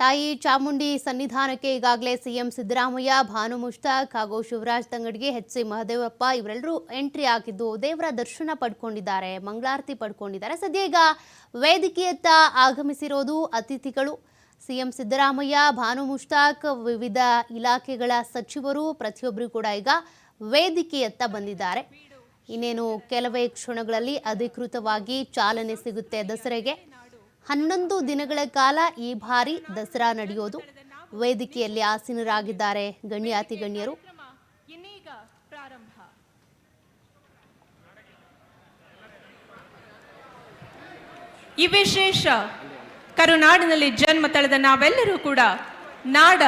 ತಾಯಿ ಚಾಮುಂಡಿ ಸನ್ನಿಧಾನಕ್ಕೆ ಈಗಾಗಲೇ ಸಿಎಂ ಸಿದ್ದರಾಮಯ್ಯ, ಭಾನು ಮುಷ್ತಾಕ್ ಹಾಗೂ ಶಿವರಾಜ್ ತಂಗಡಿಗೆ ಎಚ್ ಸಿ ಮಹದೇವಪ್ಪ ಇವರೆಲ್ಲರೂ ಎಂಟ್ರಿ ಆಗಿದ್ದು ದೇವರ ದರ್ಶನ ಪಡ್ಕೊಂಡಿದ್ದಾರೆ, ಮಂಗಳಾರತಿ ಪಡ್ಕೊಂಡಿದ್ದಾರೆ. ಸದ್ಯ ಈಗ ವೇದಿಕೆಯತ್ತ ಆಗಮಿಸಿರೋದು ಅತಿಥಿಗಳು. ಸಿಎಂ ಸಿದ್ದರಾಮಯ್ಯ, ಭಾನು ಮುಷ್ತಾಕ್ ವಿವಿಧ ಇಲಾಖೆಗಳ ಸಚಿವರು ಪ್ರತಿಯೊಬ್ಬರು ಕೂಡ ಈಗ ವೇದಿಕೆಯತ್ತ ಬಂದಿದ್ದಾರೆ. ಇನ್ನೇನು ಕೆಲವೇ ಕ್ಷಣಗಳಲ್ಲಿ ಅಧಿಕೃತವಾಗಿ ಚಾಲನೆ ಸಿಗುತ್ತೆ ದಸರೆಗೆ. ಹನ್ನೊಂದು ದಿನಗಳ ಕಾಲ ಈ ಬಾರಿ ದಸರಾ ನಡೆಯೋದು. ವೇದಿಕೆಯಲ್ಲಿ ಆಸೀನರಾಗಿದ್ದಾರೆ ಗಣ್ಯಾತಿ ಗಣ್ಯರು. ಈ ವಿಶೇಷ ಕರುನಾಡಿನಲ್ಲಿ ಜನ್ಮ ತಳೆದ ನಾವೆಲ್ಲರೂ ಕೂಡ ನಾಡ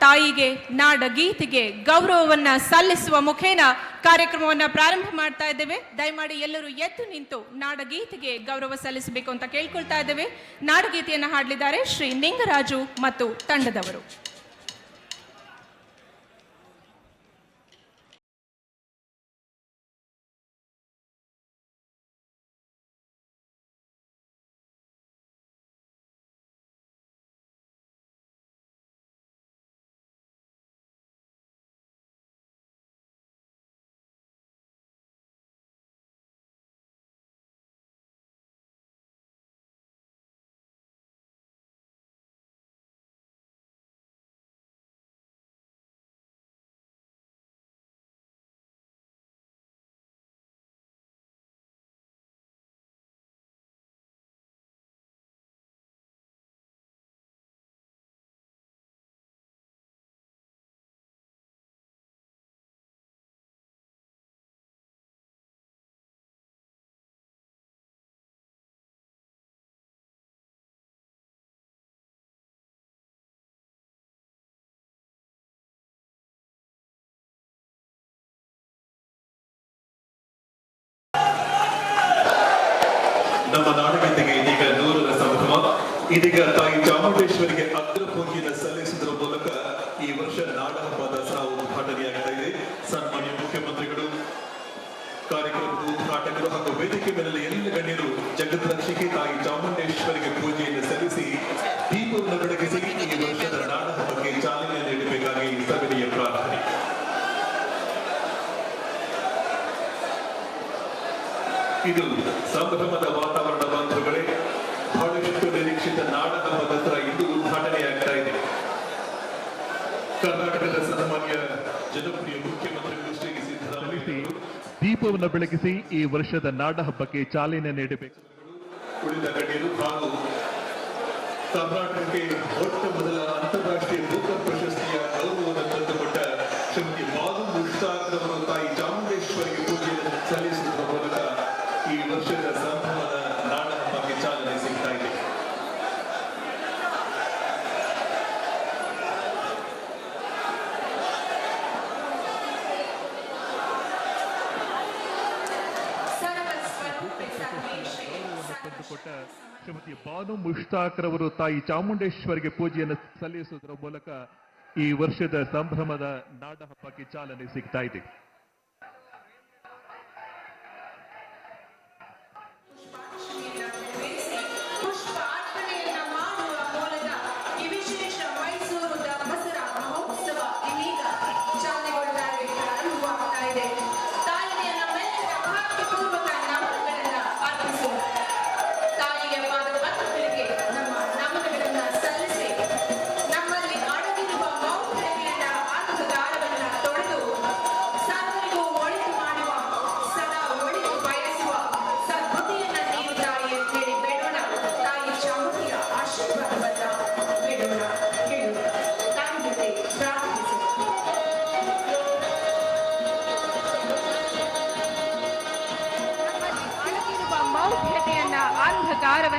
ತಾಯಿಗೆ, ನಾಡ ಗೀತೆಗೆ ಗೌರವವನ್ನ ಸಲ್ಲಿಸುವ ಮುಖೇನ ಕಾರ್ಯಕ್ರಮವನ್ನ ಪ್ರಾರಂಭ ಮಾಡ್ತಾ ಇದ್ದೇವೆ. ದಯಮಾಡಿ ಎಲ್ಲರೂ ಎದ್ದು ನಿಂತು ನಾಡಗೀತೆಗೆ ಗೌರವ ಸಲ್ಲಿಸಬೇಕು ಅಂತ ಕೇಳ್ಕೊಳ್ತಾ ಇದ್ದೇವೆ. ನಾಡಗೀತೆಯನ್ನು ಹಾಡಲಿದ್ದಾರೆ ಶ್ರೀ ನಿಂಗರಾಜು ಮತ್ತು ತಂಡದವರು. ಹಾಗೂ ವೇದಿಕೆ ಮೇಲೆ ಎಲ್ಲ ಗಣ್ಯರು ಜಗದ್ರಕ್ಷಿಕೆ ತಾಯಿ ಚಾಮುಂಡೇಶ್ವರಿಗೆ ಪೂಜೆಯನ್ನು ಸಲ್ಲಿಸಿ ದೀಪವನ್ನು ಬೆಳಗಿಸಿ ಈ ವರ್ಷದ ನಾಡ ಚಾಲನೆ ನೀಡಬೇಕಾಗಿ ಸಭೆಯ ಪ್ರಾರ್ಥನೆ. ಇದು ಸಂಭ್ರಮದ ವಾತಾವರಣ ಬಂಧುಗಳೇ ಬಹಳಷ್ಟು ನಿರೀಕ್ಷಿತ ನಾಡ ಹಬ್ಬ ದಸರಾ ಇಂದು ಉದ್ಘಾಟನೆಯಾಗ್ತಾ ಇದೆ. ಕರ್ನಾಟಕದ ಸನ್ಮಾನ್ಯ ಜನಪ್ರಿಯ ಮುಖ್ಯಮಂತ್ರಿಗಳು ದೀಪವನ್ನು ಬೆಳಗಿಸಿ ಈ ವರ್ಷದ ನಾಡ ಹಬ್ಬಕ್ಕೆ ಚಾಲನೆ ನೀಡಬೇಕು. ಉಳಿದ ಗಣ್ಯರು ಹಾಗೂ ಕರ್ನಾಟಕಕ್ಕೆ ಮೊಟ್ಟ ಮೊದಲ ಅಂತಾರಾಷ್ಟ್ರೀಯ ಬೂಕರ್ ಪ್ರಶಸ್ತಿಯ ಗೌರವವನ್ನು ತಂದುಕೊಟ್ಟ ಶ್ರೀಮತಿ ಬಾಲು ಮುಷ್ತಾಕ್ ತಾಯಿ ಚಾಮುಂಡೇಶ್ವರಿಗೆ ಪೂಜೆಯನ್ನು ಸಲ್ಲಿಸುವುದರ ಮೂಲಕ ಈ ವರ್ಷದ ಸಂಭ್ರಮದ ನಾಡ ಹಬ್ಬಕ್ಕೆ ಚಾಲನೆ ಸಿಗ್ತಾ ಇದೆ ತಂದುಕೊಟ್ಟ ಶ್ರೀಮತಿ ಬಾನು ಮುಷ್ತಾಕ್ ರವರು ತಾಯಿ ಚಾಮುಂಡೇಶ್ವರಿಗೆ ಪೂಜೆಯನ್ನು ಸಲ್ಲಿಸುವುದರ ಮೂಲಕ ಈ ವರ್ಷದ ಸಂಭ್ರಮದ ನಾಡಹಬ್ಬಕ್ಕೆ ಚಾಲನೆ ಸಿಗ್ತಾ ಇದೆ.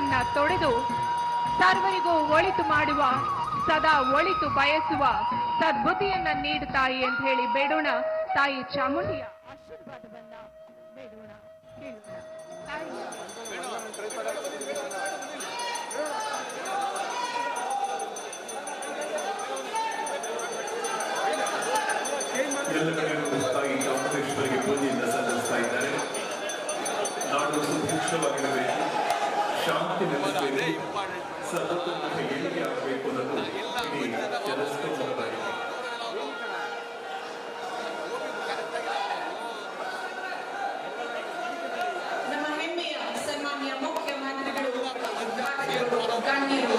ಅಂಧಕಾರವನ್ನ ತೊಡೆದು ಸರ್ವರಿಗೂ ಒಳಿತು ಮಾಡುವ ಸದಾ ಒಳಿತು ಬಯಸುವ ಸದ್ಬುದ್ಧಿಯನ್ನ ನೀಡು ತಾಯಿ ಅಂತ ಹೇಳಿ ಬೇಡೋಣ. ತಾಯಿ ಚಾಮುಂಡಿಯ ಆಶೀರ್ವಾದವನ್ನ ಬೇಡೋಣ. ಎಲ್ಲ ತಾಯಿ ಚಾಮುಂಡೇಶ್ವರಿಗೆ ಪೂಜೆಯಿಂದ ಸಲ್ಲಿಸ್ತಾ ಇದ್ದಾರೆ. ನಾಡು ಸುಭಿಕ್ಷವಾಗಿರಬೇಕು ಶಾಂತಿ ನೆಲೆಸಬೇಕು ಸರ್ವತಂತ್ರ ಏಳಿಗೆ ಆಗಬೇಕು ಅನ್ನೋದು ಇಡೀ ಜನಸ್ಕೋ ಜವಾಬ್ದಾರಿ ನಮ್ಮ ಹೆಮ್ಮೆಯ ಸನ್ಮಾನ್ಯ ಮುಖ್ಯಮಂತ್ರಿಗಳು ಗಣ್ಯರು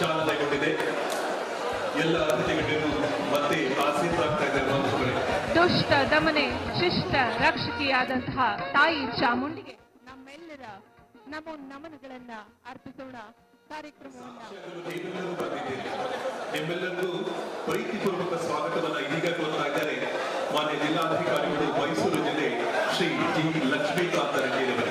ಚಾಲನೆಗೊಂಡಿದೆ ಎಲ್ಲ ಅತಿಥಿಗಳಿಗೂ ಮತ್ತೆ ಆಸೀನರಾಗ್ತಾ ಇದೆ ದುಷ್ಟ ದಮನೆ ಶಿಷ್ಟ ರಕ್ಷಕಿಯಾದಂತಹ ತಾಯಿ ಚಾಮುಂಡಿಗೆ ನಮ್ಮೆಲ್ಲರ ನಮೋ ನಮನಗಳನ್ನ ಅರ್ಪಿಸೋಣ. ಕಾರ್ಯಕ್ರಮವನ್ನ ನಿಮ್ಮೆಲ್ಲರಿಗೂ ಪ್ರೀತಿಪೂರ್ವಕ ಸ್ವಾಗತವನ್ನ ಇದೀಗ ಕೊಡ್ತಾ ಇದ್ದಾರೆ. ಮಾನ್ಯ ಜಿಲ್ಲಾಧಿಕಾರಿಗಳು ಮೈಸೂರು ಜಿಲ್ಲೆ ಶ್ರೀ ಜಿ ಲಕ್ಷ್ಮೀಕಾಂತ ರೆಡ್ಡಿಯವರು.